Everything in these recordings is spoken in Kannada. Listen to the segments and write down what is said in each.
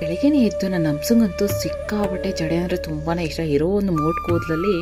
ಬೆಳಗ್ಗೆನೇ ಎದ್ದು ನನ್ನ ಹಂಸಂಗಂತೂ ಸಿಕ್ಕಾಬಟ್ಟೆ ಜಡೆ ಅಂದರೆ ತುಂಬಾ ಇಷ್ಟ. ಇರೋ ಒಂದು ಮೋಟ್ ಕೂದಲಲ್ಲಿ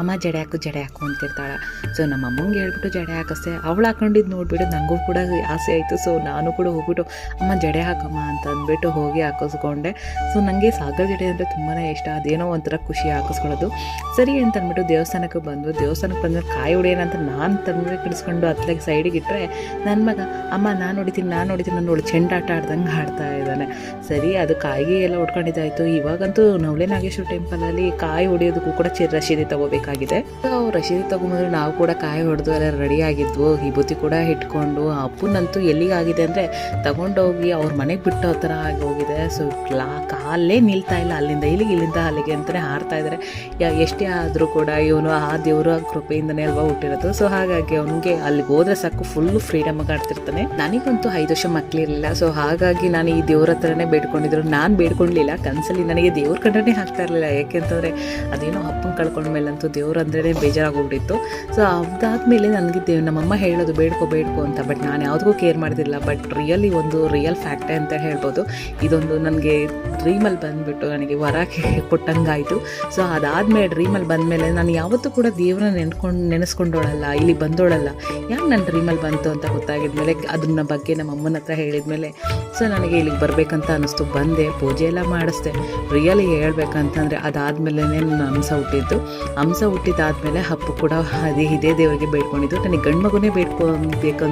ಅಮ್ಮ ಜಡೆ ಹಾಕು ಜಡೆ ಹಾಕು ಅಂತಿರ್ತಾಳೆ. ಸೊ ನಮ್ಮ ಅಮ್ಮಂಗೆ ಹೇಳ್ಬಿಟ್ಟು ಜಡೆ ಹಾಕಿಸ್ದೆ. ಅವಳು ಹಾಕೊಂಡಿದ್ದು ನೋಡಿಬಿಟ್ಟು ನನಗೂ ಕೂಡ ಆಸೆ ಆಯಿತು. ಸೊ ನಾನು ಕೂಡ ಹೋಗ್ಬಿಟ್ಟು, ಅಮ್ಮ, ಜಡೆ ಹಾಕಮ್ಮ ಅಂತ ಅಂದ್ಬಿಟ್ಟು ಹೋಗಿ ಹಾಕಿಸ್ಕೊಂಡೆ. ಸೊ ನನಗೆ ಸಾಗರ ಜಡೆ ಅಂದರೆ ತುಂಬಾ ಇಷ್ಟ. ಅದೇನೋ ಒಂಥರ ಖುಷಿ ಹಾಕಿಸ್ಕೊಳ್ಳೋದು. ಸರಿ ಅಂತ ಅಂದ್ಬಿಟ್ಟು ದೇವಸ್ಥಾನಕ್ಕೆ ಬಂದು ದೇವಸ್ಥಾನಕ್ಕೆ ಬಂದರೆ ಕಾಯಿ ಹೊಡೆಯೋಣ ಅಂತ ನಾನು ತಂದ್ರೆ ಕಿಡಿಸ್ಕೊಂಡು ಹತ್ಲಾಗಿ ಸೈಡಿಗೆ ಇಟ್ಟರೆ ನನ್ನ ಮಗ, ಅಮ್ಮ, ನಾನು ಹೊಡಿತೀನಿ ನಾನು ಹೊಡಿತೀನಿ ನಾನು ನೋಡಿ ಚೆಂಡಾಟ ಆಡ್ದಂಗೆ ಆಡ್ತಾ ಇದ್ದಾನೆ. ಸರಿ, ಅದು ಕಾಯಿಗೆ ಎಲ್ಲ ಹೊಡ್ಕೊಂಡಿದ್ದಾಯ್ತು ಇವಾಗಂತೂ ನವಲೆ ನಾಗೇಶ್ವರ ಟೆಂಪಲಲ್ಲಿ ಕಾಯಿ ಹೊಡೆಯೋದಕ್ಕೂ ಕೂಡ ಚಿ ರಶೀದಿ ತಗೋಬೇಕಾಗಿದೆ. ಅವ್ರು ರಶೀದಿ ತಗೊಂಬಂದ್ರೆ ನಾವು ಕೂಡ ಕಾಯಿ ಹೊಡೆದು ಎಲ್ಲ ರೆಡಿ ಆಗಿದ್ವು. ವಿಭೂತಿ ಕೂಡ ಇಟ್ಕೊಂಡು ಅಪ್ಪನಂತೂ ಎಲ್ಲಿಗಾಗಿದೆ ಅಂದರೆ ತಗೊಂಡೋಗಿ ಅವ್ರ ಮನೆಗೆ ಬಿಟ್ಟೋ ಥರ ಆಗಿ ಹೋಗಿದೆ. ಸೊ ಲಾ ಕಾಲೇ ನಿಲ್ತಾ ಇಲ್ಲ. ಅಲ್ಲಿಂದ ಇಲ್ಲಿಗೆ ಇಲ್ಲಿಂದ ಅಲ್ಲಿಗೆ ಅಂತಲೇ ಹಾರ್ತಾ ಇದ್ದಾರೆ ಯಾ ಎಷ್ಟೇ ಆದರೂ ಕೂಡ ಇವನು ಆ ದೇವರ ಕೃಪೆಯಿಂದನೇ ಅಲ್ವಾ ಹುಟ್ಟಿರೋದು. ಸೊ ಹಾಗಾಗಿ ಅವನಿಗೆ ಅಲ್ಲಿಗೆ ಹೋದ್ರೆ ಸಾಕು. ಫುಲ್ಲು ಫ್ರೀಡಮ್ ಆಗಿ ಆಡ್ತಿರ್ತಾನೆ. ನನಗಂತೂ ಐದು ವರ್ಷ ಮಕ್ಕಳಿರಲಿಲ್ಲ ಸೊ ಹಾಗಾಗಿ ನಾನು ಈ ದೇವ್ರ ಹತ್ರನೇ ಬೇಡ್ಕೊಂಡಿದ್ರು. ನಾನು ಬೇಡ್ಕೊಳ್ಲಿಲ್ಲ ಕನಸಲ್ಲಿ ನನಗೆ ದೇವ್ರ ಕಂಡ್ರೆ ಹಾಕ್ತಾ ಇರಲಿಲ್ಲ. ಯಾಕೆಂತಂದರೆ ಅದೇನೋ ಅಪ್ಪನ ಕಳ್ಕೊಂಡ್ಮೇಲಂತೂ ದೇವ್ರು ಅಂದ್ರೇ ಬೇಜಾರಾಗೋಗ್ಬಿಟ್ಟಿತ್ತು ಸೊ ಅದಾದಮೇಲೆ ನನಗೆ ದೇವ್ ನಮ್ಮಮ್ಮ ಹೇಳೋದು ಬೇಡ್ಕೊ ಬೇಡ್ಕೊ ಅಂತ ಬಟ್ ನಾನು ಯಾವುದಕ್ಕೂ ಕೇರ್ ಮಾಡ್ತಿಲ್ಲ ಬಟ್ ರಿಯಲಿ ಒಂದು ರಿಯಲ್ ಫ್ಯಾಕ್ಟೇ ಅಂತ ಹೇಳ್ಬೋದು. ಇದೊಂದು ನನಗೆ ಡ್ರೀಮಲ್ಲಿ ಬಂದುಬಿಟ್ಟು ನನಗೆ ವರ ಕೊಟ್ಟಂಗಾಯಿತು. ಸೊ ಅದಾದಮೇಲೆ ಡ್ರೀಮಲ್ಲಿ ಬಂದಮೇಲೆ ನಾನು ಯಾವತ್ತೂ ಕೂಡ ದೇವ್ರನ್ನ ನೆನ್ಕೊಂಡು, ನೆನೆಸ್ಕೊಂಡೋಳಲ್ಲ, ಇಲ್ಲಿ ಬಂದೋಳಲ್ಲ. ಯಾಕೆ ನನ್ನ ಡ್ರೀಮಲ್ಲಿ ಬಂತು ಅಂತ ಗೊತ್ತಾಗಿದ್ಮೇಲೆ ಅದನ್ನ ಬಗ್ಗೆ ನಮ್ಮ ಅಮ್ಮನ ಹತ್ರ ಹೇಳಿದ್ಮೇಲೆ ಸೊ ನನಗೆ ಇಲ್ಲಿಗೆ ಬರಬೇಕಂತ ಅನ್ನಿಸ್ತು. ಬಂದೆ. ಪೂಜೆ ಎಲ್ಲ ಮಾಡಿಸ್ದೆ. ರಿಯಲಿ ಹೇಳ್ಬೇಕಂತಂದರೆ ಅದಾದಮೇಲೆ ನನ್ನ ಹಂಸ ಹುಟ್ಟಿದ್ದು. ಹಂಸ ಹುಟ್ಟಿದಾದ್ಮೇಲೆ ಹಪ್ಪು ಕೂಡ ಅದೇ ಇದೇ ದೇವರಿಗೆ ಬೇಡ್ಕೊಂಡಿದ್ದು. ನನಗೆ ಗಂಡು ಮಗುನೇ ಬೇಡ್ಕೊಬೇಕು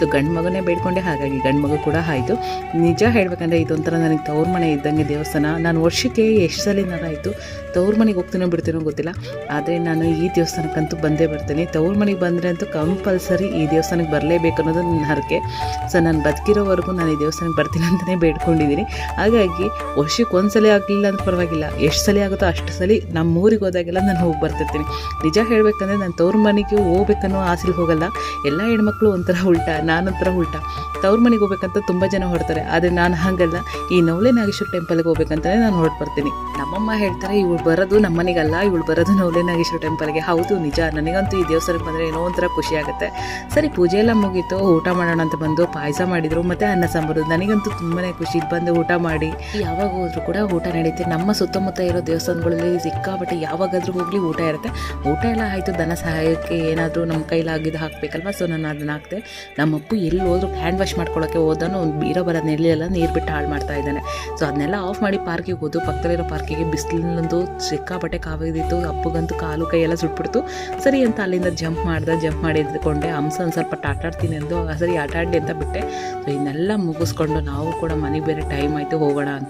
ಸೊ ಗಂಡು ಮಗುನೇ ಬೇಡ್ಕೊಂಡೆ. ಹಾಗಾಗಿ ಗಂಡು ಮಗು ಕೂಡ ಆಯಿತು. ನಿಜ ಹೇಳ್ಬೇಕಂದ್ರೆ ಇದೊಂಥರ ನನಗೆ ತವ್ರ ಮನೆ ಇದ್ದಂಗೆ ದೇವಸ್ಥಾನ. ನಾನು ವರ್ಷಕ್ಕೆ ಎಷ್ಟು ಸಲ ಆಯಿತು ತವ್ರ ಮನೆಗೆ ಹೋಗ್ತೀನೋ ಬಿಡ್ತೀನೋ ಗೊತ್ತಿಲ್ಲ. ಆದರೆ ನಾನು ಈ ದೇವಸ್ಥಾನಕ್ಕಂತೂ ಬಂದೇ ಬರ್ತೀನಿ. ತವ್ರ ಮನೆಗೆ ಬಂದರೆ ಅಂತೂ ಕಂಪಲ್ಸರಿ ಈ ದೇವಸ್ಥಾನಕ್ಕೆ ಬರಲೇಬೇಕು ಅನ್ನೋದು ನನ್ನ ಹರಕೆ. ಸೊ ನಾನು ಬದುಕಿರೋವರೆಗೂ ನಾನು ಈ ದೇವಸ್ಥಾನಕ್ಕೆ ಬರ್ತೀನಿ ಅಂತಲೇ ಬೇಡ್ಕೊಂಡಿದ್ದೀನಿ. ಹಾಗಾಗಿ ವರ್ಷಕ್ಕೆ ಒಂದು ಸಲ ಆಗಲಿಲ್ಲ ಅಂತ ಪರವಾಗಿಲ್ಲ. ಎಷ್ಟು ಸಲ ಆಗುತ್ತೋ ಅಷ್ಟು ಸಲ ನಮ್ಮ ಊರಿಗೆ ಹೋದಾಗೆಲ್ಲ ನಾನು ಹೋಗಿ ಬರ್ತಿರ್ತೀನಿ. ನಿಜ ಹೇಳಬೇಕಂದ್ರೆ ನಾನು ತವ್ರ ಮನೆಗೆ ಹೋಗ್ಬೇಕನ್ನೋ ಆಸೆಲಿ ಹೋಗಲ್ಲ. ಎಲ್ಲ ಹೆಣ್ಮಕ್ಳು ಒಂಥರ ಉಲ್ಟಾ, ನಾನೊಂಥರ ಉಲ್ಟಾ. ತವ್ರ ಮನೆಗೆ ಹೋಗ್ಬೇಕಂತ ತುಂಬ ಜನ ಹೊಡ್ತಾರೆ ಆದರೆ ನಾನು ಹಾಗಲ್ಲ. ಈ ನವಲೆ ನಾಗೇಶ್ವರ ಟೆಂಪಲ್ಗೆ ಹೋಗ್ಬೇಕಂತಲೇ ನಾನು ಹೊರಟು ಬರ್ತೀನಿ ನಮ್ಮಮ್ಮ ಹೇಳ್ತಾರೆ, ಇವಳು ಬರೋದು ನಮ್ಮ ಮನೆಗಲ್ಲ ಇವಳು ಬರೋದು ನವಲೆ ನಾಗೇಶ್ವರ ಟೆಂಪಲ್ಗೆ ಹೌದು, ನಿಜ. ನನಗಂತೂ ಈ ದೇವಸ್ಥಾನಕ್ಕೆ ಬಂದರೆ ಏನೋ ಒಂಥರ ಖುಷಿ ಆಗುತ್ತೆ. ಸರಿ, ಪೂಜೆ ಎಲ್ಲ ಮುಗೀತು. ಊಟ ಮಾಡೋಣ ಅಂತ ಬಂದು ಪಾಯಸ ಮಾಡಿದ್ರು, ಮತ್ತು ಅನ್ನ ಸಾಂಬಾರು. ನನಗಂತೂ ತುಂಬಾ ಖುಷಿ. ಬಂದು ಊಟ ಮಾಡಿ ಯಾವಾಗ ಹೋದ್ರು ಕೂಡ ಊಟ ನಡೀತೆ. ನಮ್ಮ ಸುತ್ತಮುತ್ತ ಇರೋ ದೇವಸ್ಥಾನಗಳಲ್ಲಿ ಸಿಕ್ಕಾಬಟ್ಟೆ ಯಾವಾಗಾದ್ರೂ ಹೋಗಲಿ ಊಟ ಇರುತ್ತೆ. ಊಟ ಎಲ್ಲ ಆಯಿತು ಧನ ಸಹಾಯಕ್ಕೆ ಏನಾದರೂ ನಮ್ಮ ಕೈಲಾಗಿದ್ದು ಹಾಕಬೇಕಲ್ವ? ಸೊ, ನಾನು ಅದನ್ನ ಹಾಕ್ತೆ ನಮ್ಮ ಅಪ್ಪು ಎಲ್ಲಿ ಹೋದ್ರು ಹ್ಯಾಂಡ್ ವಾಶ್ ಮಾಡ್ಕೊಳ್ಳೋಕ್ಕೆ ಹೋದನು. ಒಂದು ಬೀರೋ ಬರೋ ನೆರಳೆಲ್ಲ, ನೀರು ಬಿಟ್ಟು ಹಾಳು ಮಾಡ್ತಾ ಇದ್ದಾನೆ. ಸೊ, ಅದನ್ನೆಲ್ಲ ಆಫ್ ಮಾಡಿ ಪಾರ್ಕಿಗೆ ಹೋದು. ಪಕ್ಕದಲ್ಲಿರೋ ಪಾರ್ಕಿಗೆ ಬಿಸಿಲಿನಂದು ಸಿಕ್ಕಾಪಟ್ಟೆ ಕಾವಿದಿತ್ತು. ಅಪ್ಪಗಂತೂ ಕಾಲು ಕೈಯೆಲ್ಲ ಸುಟ್ಬಿಡ್ತು. ಸರಿ ಅಂತ ಅಲ್ಲಿಂದ ಜಂಪ್ ಮಾಡ್ದೆ ಜಂಪ್ ಮಾಡಿದ್ಕೊಂಡೆ ಹಂಸ ಒಂದು ಸ್ವಲ್ಪ ಟಾಟಾಡ್ತೀನಿ ಅಂದು. ಸರಿ ಆಟ ಆಡಲಿ ಅಂತ ಬಿಟ್ಟೆ. ಸೊ, ಇದನ್ನೆಲ್ಲ ಮುಗಿಸ್ಕೊಂಡು ನಾವು ಕೂಡ ಮನೆಗೆ ಬೇರೆ ಟೈಮ್ ಆಯಿತು. ಹೋಗೋಣ ಅಂತ.